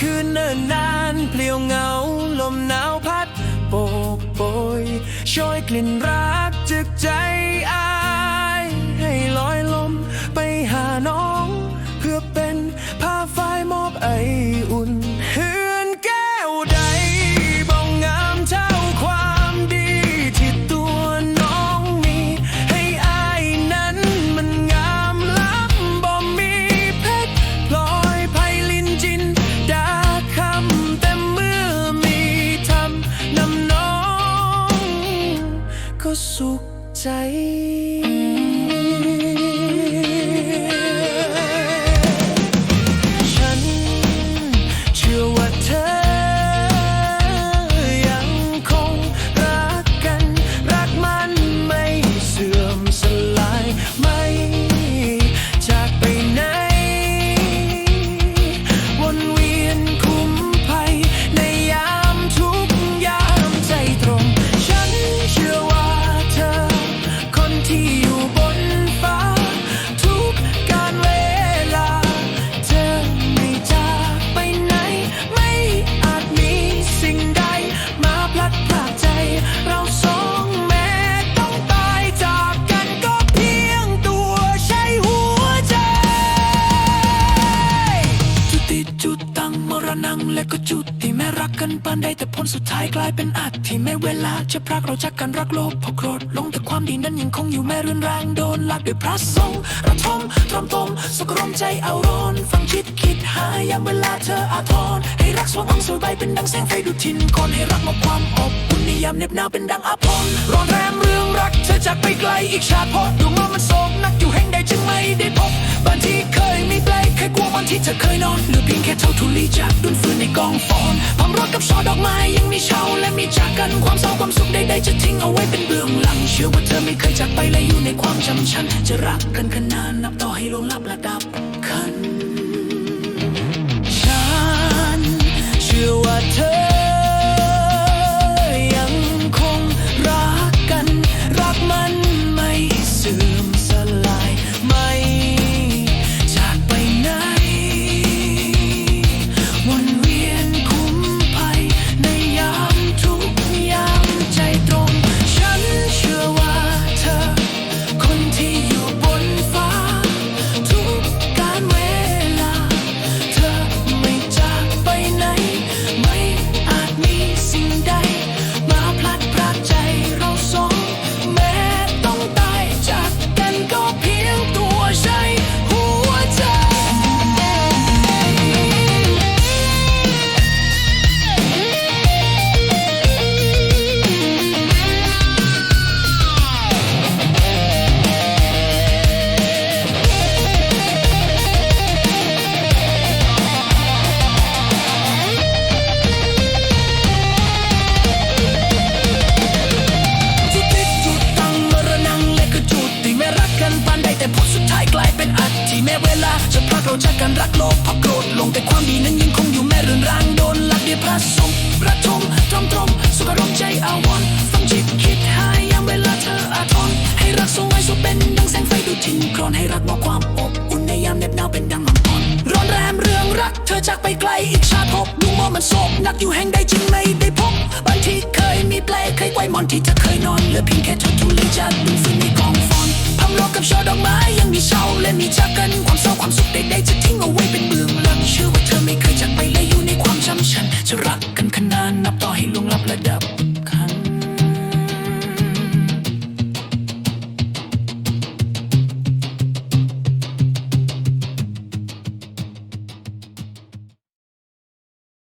คืนเนิ่นนานเปลี่ยวเหงาลมหนาวพัดโบกโบยช่วยกลิ่นรักจึกใจอาย ให้ลอยลมไปหาน้อง กันปานใดแต่ผลสุดท้ายกลายเป็นอัดที่แม้เวลาจะพรากเราจากกันรักโลภพอโกรธลงแต่ความดีนั้นยังคงอยู่แม้เรือนรางโดนลักด้วยพระสงฆ์ระทมตรอมตมสกรมใจเอาร้อนฟังคิดคิดหายามเวลาเธออาทรให้รักสว่างอังสวยใบเป็นดังแสงไฟดุจทินคนให้รักมาความอบอุ่นในยามเหน็บหนาวเป็นดังอาภรณ์ร้อนแรมเรื่องรักเธอจากไปไกลอีกชาติพอดวงมันมันโศกนักอยู่แห่งใดจึงไม่ได้พบบ้านที่เคยมีเปลเคยกลัววันที่เธอเคยนอนเหลือเพียงแค่เท่าทุลีจากดุน กองฟอนพร้อมรถกับช่อดอกไม้ยังมีเช่าและมีจากกันความเศร้าความสุขใดๆจะทิ้งเอาไว้เป็นเบื้องหลัง เชื่อว่าเธอไม่เคยจากไปและอยู่ในความจำฉัน จะรักกันขนานนับต่อให้ลงลับระดับคัน ฉันเชื่อว่าเธอ เราจากกันรักโลภเพราะโกรธลงแต่ความดีนั้นยังคงอยู่แม้เรือนรางโดนลักเด้วยพระสงฆ์ประทมตรอมตรมสุขอารมณ์ใจอาวรณ์ฟังจิตคิดหายยามเวลาเธออาทรให้รักทรงไว้สุดเป็นดังแสงไฟดูทินครอนให้รักมอบความอบอุ่นในยามเหน็บหนาวเป็นดังลำพอนร้อนแรมเรื่องรักเธอจากไปไกลอีกชาติภพดูว่ามันโศกนักอยู่แห่งใดจึงไม่ได้พบบ้านที่เคยมีเปลเคยไว้หมอนที่เธอเคยนอนเหลือเพียงแค่เธอทุลีจัดดูฟื้นในกอง โลกกับช่อดอกไม้ยังมีเช่าและมีจากกันความเศร้าความสุขใดๆจะทิ้งเอา